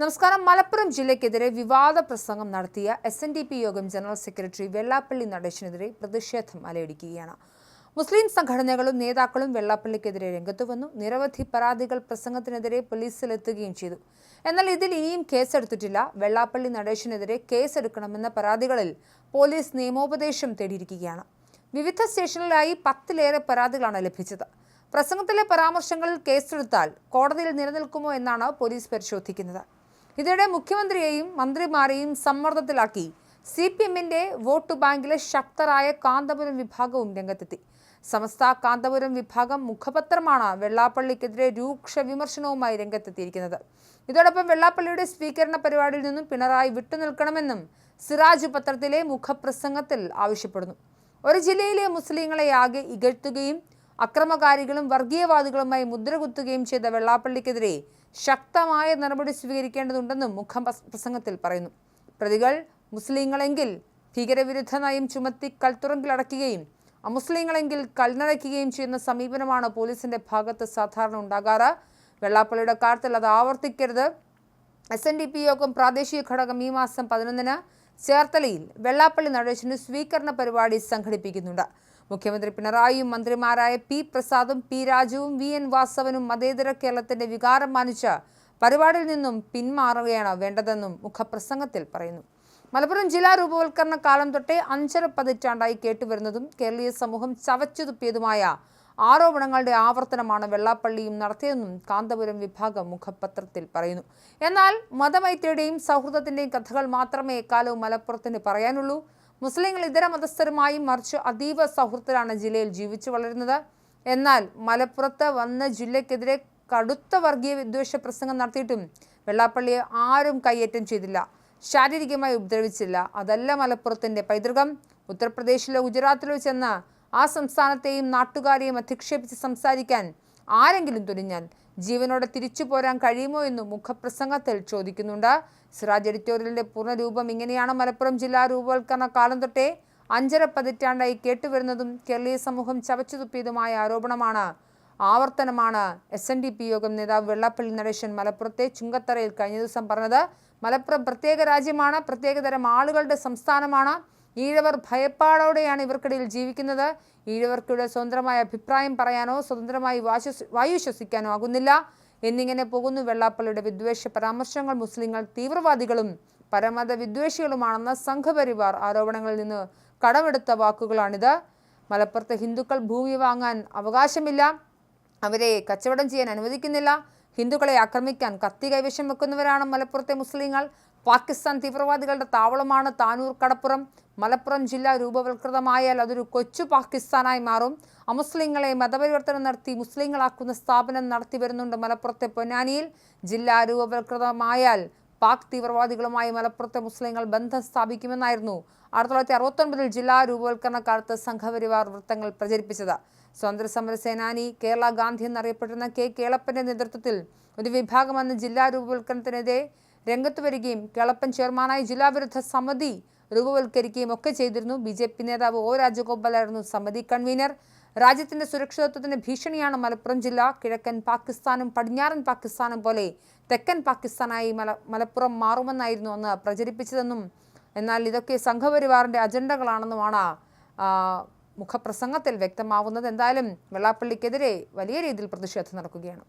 നമസ്കാരം. മലപ്പുറം ജില്ലയ്ക്കെതിരെ വിവാദ പ്രസംഗം നടത്തിയ S N D P Yogam general secretary Vellappally നടേശനെതിരെ പ്രതിഷേധം അലയടിക്കുകയാണ്. മുസ്ലിം സംഘടനകളും നേതാക്കളും വെള്ളാപ്പള്ളിക്കെതിരെ രംഗത്തു വന്നു. നിരവധി പരാതികൾ പ്രസംഗത്തിനെതിരെ പോലീസിലെത്തുകയും ചെയ്തു. എന്നാൽ ഇതിൽ ഇനിയും കേസെടുത്തിട്ടില്ല. വെള്ളാപ്പള്ളി നടേശനെതിരെ കേസെടുക്കണമെന്ന പരാതികളിൽ പോലീസ് നിയമോപദേശം തേടിയിരിക്കുകയാണ്. വിവിധ സ്റ്റേഷനിലായി പത്തിലേറെ പരാതികളാണ് ലഭിച്ചത്. പ്രസംഗത്തിലെ പരാമർശങ്ങളിൽ കേസെടുത്താൽ കോടതിയിൽ നിലനിൽക്കുമോ എന്നാണ് പോലീസ് പരിശോധിക്കുന്നത്. ഇതിനിടെ മുഖ്യമന്ത്രിയെയും മന്ത്രിമാരെയും സമ്മർദ്ദത്തിലാക്കി. സി പി എമ്മിന്റെ വോട്ട് ബാങ്കിലെ ശക്തരായ കാന്തപുരം വിഭാഗവും രംഗത്തെത്തി. സമസ്ത കാന്തപുരം വിഭാഗം മുഖപത്രമാണ് വെള്ളാപ്പള്ളിക്കെതിരെ രൂക്ഷ വിമർശനവുമായി രംഗത്തെത്തിയിരിക്കുന്നത്. ഇതോടൊപ്പം വെള്ളാപ്പള്ളിയുടെ സ്വീകരണ പരിപാടിയിൽ നിന്നും പിണറായി വിട്ടുനിൽക്കണമെന്നും സിറാജ് പത്രത്തിലെ മുഖപ്രസംഗത്തിൽ ആവശ്യപ്പെടുന്നു. ഒരു ജില്ലയിലെ മുസ്ലിങ്ങളെ ആകെ ഇകഴ്ത്തുകയും അക്രമകാരികളും വർഗീയവാദികളുമായി മുദ്രകുത്തുകയും ചെയ്ത വെള്ളാപ്പള്ളിക്കെതിരെ ശക്തമായ നടപടി സ്വീകരിക്കേണ്ടതുണ്ടെന്നും മുഖം പ്രസംഗത്തിൽ പറയുന്നു. പ്രതികൾ മുസ്ലിങ്ങളെങ്കിൽ ഭീകരവിരുദ്ധ നയം ചുമത്തി കൽത്തുറങ്കിലടക്കുകയും അമുസ്ലിങ്ങളെങ്കിൽ കൽനടയ്ക്കുകയും ചെയ്യുന്ന സമീപനമാണ് പോലീസിന്റെ ഭാഗത്ത് സാധാരണ ഉണ്ടാകാറ്. വെള്ളാപ്പള്ളിയുടെ കാര്യത്തിൽ അത് ആവർത്തിക്കരുത്. എസ് എൻ ഡി പി യോഗം പ്രാദേശിക ഘടകം ഈ മാസം പതിനൊന്നിന് ചേർത്തലയിൽ വെള്ളാപ്പള്ളി നടേശന് സ്വീകരണ പരിപാടി സംഘടിപ്പിക്കുന്നുണ്ട്. മുഖ്യമന്ത്രി പിണറായിയും മന്ത്രിമാരായ പി പ്രസാദും പി രാജുവും വി എൻ വാസവനും മതേതര കേരളത്തിന്റെ വികാരം മാനിച്ച് പരിപാടിയിൽ നിന്നും പിന്മാറുകയാണ് വേണ്ടതെന്നും മുഖപ്രസംഗത്തിൽ പറയുന്നു. മലപ്പുറം ജില്ലാ രൂപവൽക്കരണ കാലം തൊട്ടേ അഞ്ചര പതിറ്റാണ്ടായി കേട്ടുവരുന്നതും കേരളീയ സമൂഹം ചവച്ചുതുപ്പിയതുമായ ആരോപണങ്ങളുടെ ആവർത്തനമാണ് വെള്ളാപ്പള്ളിയും നടത്തിയതെന്നും കാന്തപുരം വിഭാഗം മുഖപത്രത്തിൽ പറയുന്നു. എന്നാൽ മതമൈത്രിയുടെയും സൗഹൃദത്തിന്റെയും കഥകൾ മാത്രമേ എക്കാലവും മലപ്പുറത്തിന് പറയാനുള്ളൂ. മുസ്ലിങ്ങൾ ഇതര മതസ്ഥരുമായും മറിച്ച് അതീവ സൗഹൃദത്തിലാണ് ജില്ലയിൽ ജീവിച്ചു വളരുന്നത്. എന്നാൽ മലപ്പുറത്ത് വന്ന ജില്ലയ്ക്കെതിരെ കടുത്ത വർഗീയ വിദ്വേഷ പ്രസംഗം നടത്തിയിട്ടും വെള്ളാപ്പള്ളിയെ ആരും കയ്യേറ്റം ചെയ്തില്ല. ശാരീരികമായി ഉപദ്രവിച്ചില്ല. അതല്ല മലപ്പുറത്തിന്റെ പൈതൃകം. ഉത്തർപ്രദേശിലോ ഗുജറാത്തിലോ ചെന്ന് ആ സംസ്ഥാനത്തെയും നാട്ടുകാരെയും അധിക്ഷേപിച്ച് സംസാരിക്കാൻ ആരെങ്കിലും തുനിഞ്ഞാൽ ജീവനോടെ തിരിച്ചു പോരാൻ കഴിയുമോ എന്നും മുഖപ്രസംഗത്തിൽ ചോദിക്കുന്നുണ്ട്. സിറാജ് എഡിറ്റോറിയലിന്റെ പൂർണരൂപം ഇങ്ങനെയാണ് മലപ്പുറം ജില്ലാ രൂപവൽക്കരണ കാലം തൊട്ടേ അഞ്ചര പതിറ്റാണ്ടായി കേട്ടുവരുന്നതും കേരളീയ സമൂഹം ചവച്ചുതുപ്പിയതുമായ ആരോപണമാണ്. ആവർത്തനമാണ് എസ് എൻ ഡി പി യോഗം നേതാവ് വെള്ളാപ്പള്ളി നടേശൻ മലപ്പുറത്തെ ചുങ്കത്തറയിൽ കഴിഞ്ഞ ദിവസം പറഞ്ഞത്. മലപ്പുറം പ്രത്യേക രാജ്യമാണ് പ്രത്യേകതരം ആളുകളുടെ സംസ്ഥാനമാണ്. ഈഴവർ ഭയപ്പാടോടെയാണ് ഇവർക്കിടയിൽ ജീവിക്കുന്നത്. ഈഴവർക്കിടെ സ്വതന്ത്രമായ അഭിപ്രായം പറയാനോ സ്വതന്ത്രമായി വായു ശ്വസിക്കാനോ ആകുന്നില്ല. എന്നിങ്ങനെ പോകുന്നു വെള്ളാപ്പള്ളിയുടെ വിദ്വേഷ പരാമർശങ്ങൾ. മുസ്ലിങ്ങൾ തീവ്രവാദികളും പരമത വിദ്വേഷികളുമാണെന്ന സംഘപരിവാർ ആരോപണങ്ങളിൽ നിന്ന് കടമെടുത്ത വാക്കുകളാണിത്. മലപ്പുറത്തെ ഹിന്ദുക്കൾ ഭൂമി വാങ്ങാൻ അവകാശമില്ല. അവരെ കച്ചവടം ചെയ്യാൻ അനുവദിക്കുന്നില്ല. ഹിന്ദുക്കളെ ആക്രമിക്കാൻ കത്തി കൈവശം വെക്കുന്നവരാണ് മലപ്പുറത്തെ മുസ്ലിങ്ങൾ. പാകിസ്ഥാൻ തീവ്രവാദികളുടെ താവളമാണ് താനൂർ കടപ്പുറം. മലപ്പുറം ജില്ല രൂപവൽകൃതമായാൽ അതൊരു കൊച്ചു പാകിസ്ഥാനായി മാറും. അമുസ്ലിങ്ങളെ മതപരിവർത്തനം നടത്തി മുസ്ലിങ്ങളാക്കുന്ന സ്ഥാപനം നടത്തി വരുന്നുണ്ട് മലപ്പുറത്തെ പൊന്നാനിയിൽ. ജില്ലാ രൂപവൽകൃതമായാൽ പാക് തീവ്രവാദികളുമായി മലപ്പുറത്തെ മുസ്ലിങ്ങൾ ബന്ധം സ്ഥാപിക്കുമെന്നായിരുന്നു ആയിരത്തി തൊള്ളായിരത്തി അറുപത്തൊൻപതിൽ ജില്ലാ രൂപവൽക്കരണ കാലത്ത് സംഘപരിവാർ വൃത്തങ്ങൾ പ്രചരിപ്പിച്ചത്. സ്വാതന്ത്ര്യസമര സേനാനി കേരള ഗാന്ധി എന്നറിയപ്പെട്ടിരുന്ന കെ കേളപ്പന്റെ നേതൃത്വത്തിൽ ഒരു വിഭാഗം അന്ന് ജില്ലാ രൂപവൽക്കരണത്തിനെതിരെ രംഗത്ത് വരികയും കേളപ്പൻ ചെയർമാനായി ജില്ലാ വിരുദ്ധ സമിതി രൂപവൽക്കരിക്കുകയും ഒക്കെ ചെയ്തിരുന്നു. ബി ജെ പി നേതാവ് ഒ രാജഗോപാലായിരുന്നു സമിതി കൺവീനർ. രാജ്യത്തിന്റെ സുരക്ഷിതത്വത്തിന് ഭീഷണിയാണ് മലപ്പുറം ജില്ല. കിഴക്കൻ പാകിസ്ഥാനും പടിഞ്ഞാറൻ പാകിസ്ഥാനും പോലെ തെക്കൻ പാകിസ്ഥാനായി മല മലപ്പുറം മാറുമെന്നായിരുന്നു അന്ന് പ്രചരിപ്പിച്ചതെന്നും എന്നാൽ ഇതൊക്കെ സംഘപരിവാറിന്റെ അജണ്ടകളാണെന്നുമാണ് മുഖപ്രസംഗത്തിൽ വ്യക്തമാവുന്നത്. എന്തായാലും വെള്ളാപ്പള്ളിക്കെതിരെ വലിയ രീതിയിൽ പ്രതിഷേധം നടക്കുകയാണ്.